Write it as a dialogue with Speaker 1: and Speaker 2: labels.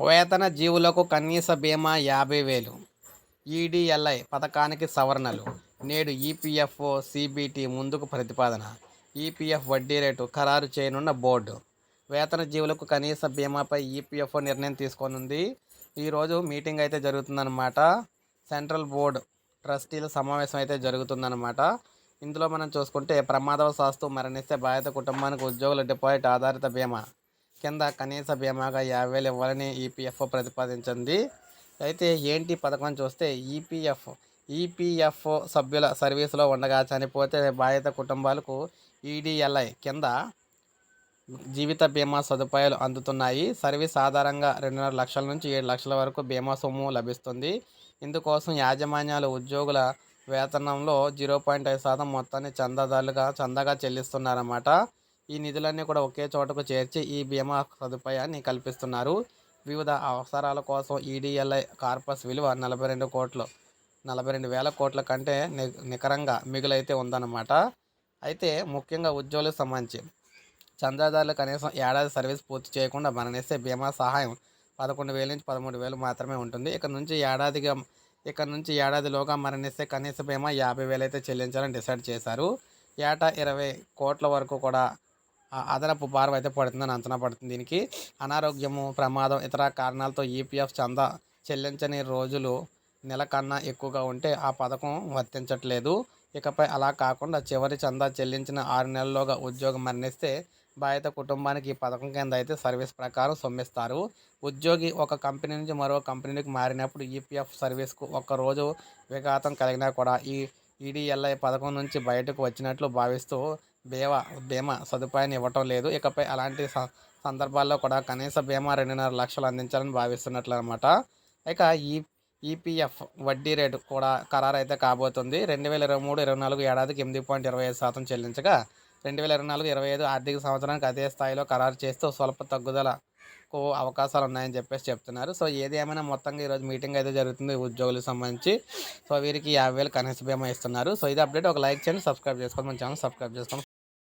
Speaker 1: వేతన జీవులకు కనీస బీమా యాభై వేలు. ఈడీఎల్ఐ పథకానికి సవరణలు. నేడు ఈపీఎఫ్ఓ సిబిటి ముందుకు ప్రతిపాదన. ఈపీఎఫ్ వడ్డీ రేటు ఖరారు చేయనున్న బోర్డు. వేతన జీవులకు కనీస బీమాపై ఈపీఎఫ్ఓ నిర్ణయం తీసుకోనుంది. ఈరోజు మీటింగ్ అయితే జరుగుతుందన్నమాట. సెంట్రల్ బోర్డు ట్రస్టీల సమావేశం అయితే జరుగుతుందన్నమాట. ఇందులో మనం చూసుకుంటే ప్రమాదవశాస్తు మరణిస్తే బాధిత కుటుంబానికి ఉద్యోగుల డిపాజిట్ ఆధారిత బీమా. కింద కనీస బీమాగా యాభై వేలు ఇవ్వాలని ఈపీఎఫ్ఓ ప్రతిపాదించింది. అయితే ఏంటి పథకం చూస్తే ఈపీఎఫ్ ఈపీఎఫ్ఓ సభ్యుల సర్వీసులో ఉండగా చనిపోతే బాధిత కుటుంబాలకు ఈడీఎల్ఐ కింద జీవిత బీమా సదుపాయాలు అందుతున్నాయి. సర్వీస్ ఆధారంగా రెండున్నర లక్షల నుంచి ఏడు లక్షల వరకు బీమా సొమ్ము లభిస్తుంది. ఇందుకోసం యాజమాన్యాలు ఉద్యోగుల వేతనంలో జీరో పాయింట్ ఐదు శాతం మొత్తాన్ని చందాదారులుగా చందాగా చెల్లిస్తున్నారన్నమాట. ఈ నిధులన్నీ కూడా ఒకే చోటకు చేర్చి ఈ బీమా సదుపాయాన్ని కల్పిస్తున్నారు. వివిధ అవసరాల కోసం ఈడీఎల్ఐ కార్పస్ విలువ నలభై రెండు కోట్లు నలభై రెండు వేల కోట్ల కంటే ని నికరంగా మిగులైతే ఉందన్నమాట. అయితే ముఖ్యంగా ఉద్యోగులకు సంబంధించి చందాదారులు కనీసం ఏడాది సర్వీస్ పూర్తి చేయకుండా మరణిస్తే బీమా సహాయం పదకొండు వేల నుంచి పదమూడు వేలు మాత్రమే ఉంటుంది. ఇక్కడ నుంచి ఏడాదిగా ఇక్కడ నుంచి ఏడాదిలోగా మరణిస్తే కనీస బీమా యాభై వేలు అయితే చెల్లించాలని డిసైడ్ చేశారు. ఏటా ఇరవై కోట్ల వరకు కూడా అదనపు భారం అయితే పడుతుందని అంచనా పడుతుంది. దీనికి అనారోగ్యము ప్రమాదం ఇతర కారణాలతో ఈపీఎఫ్ చందా చెల్లించని రోజులు నెల కన్నా ఎక్కువగా ఉంటే ఆ పథకం వర్తించట్లేదు. ఇకపై అలా కాకుండా చివరి చందా చెల్లించిన ఆరు నెలల్లోగా ఉద్యోగం మరణిస్తే బాధిత కుటుంబానికి ఈ పథకం కింద అయితే సర్వీస్ ప్రకారం సొమ్మిస్తారు. ఉద్యోగి ఒక కంపెనీ నుంచి మరో కంపెనీకి మారినప్పుడు ఈపీఎఫ్ సర్వీస్కు ఒక రోజు విఘాతం కలిగినా కూడా ఈ ఈడీఎల్ఐ పథకం నుంచి బయటకు వచ్చినట్లు భావిస్తూ బీమా బీమా సదుపాయాన్ని ఇవ్వటం లేదు. ఇకపై అలాంటి స- సందర్భాల్లో కూడా కనీస బీమా రెండున్నర లక్షలు అందించాలని భావిస్తున్నట్లు అనమాట ఇక ఈ ఈపీఎఫ్ వడ్డీ రేటు కూడా ఖరారు అయితే కాబోతుంది. రెండు వేల ఇరవై మూడు ఇరవై నాలుగు ఏడాదికి ఎనిమిది పాయింట్ ఇరవై ఐదు శాతం చెల్లించగా రెండు వేల ఇరవై నాలుగు ఇరవై ఐదు ఆర్థిక సంవత్సరానికి అదే స్థాయిలో ఖరారు చేస్తూ స్వల్ప తగ్గుదలకు అవకాశాలు ఉన్నాయని చెప్పేసి చెప్తున్నారు. సో ఏది ఏమైనా మొత్తంగా ఈరోజు మీటింగ్ అయితే జరుగుతుంది ఉద్యోగులకు సంబంధించి. సో వీరికి యాభై వేలు కనీస బీమా ఇస్తున్నారు. సో ఇది అప్డేట్. ఒక లైక్ చేయండి సబ్స్క్రైబ్ చేసుకోండి. మన ఛానల్ సబ్స్క్రైబ్ చేసుకోండి.